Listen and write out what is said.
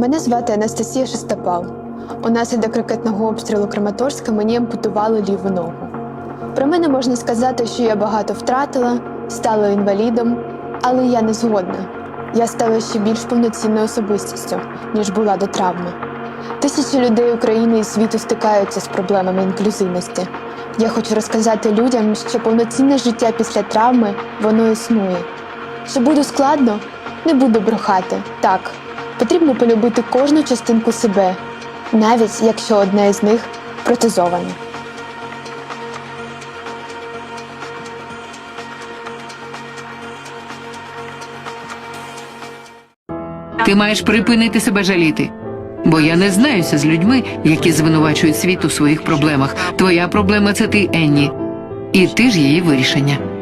Мене звати Анастасія Шестопал. Унаслідок ракетного обстрілу Краматорська мені ампутували ліву ногу. Про мене можна сказати, що я багато втратила, стала інвалідом, але я не згодна. Я стала ще більш повноцінною особистістю, ніж була до травми. Тисячі людей України і світу стикаються з проблемами інклюзивності. Я хочу розказати людям, що повноцінне життя після травми воно існує. Чи буду складно? Не буду брехати. Так, потрібно полюбити кожну частинку себе, навіть якщо одна із них протезована. Ти маєш припинити себе жаліти. Бо я не знаюся з людьми, які звинувачують світ у своїх проблемах. Твоя проблема це ти, Енні. І ти ж її вирішення.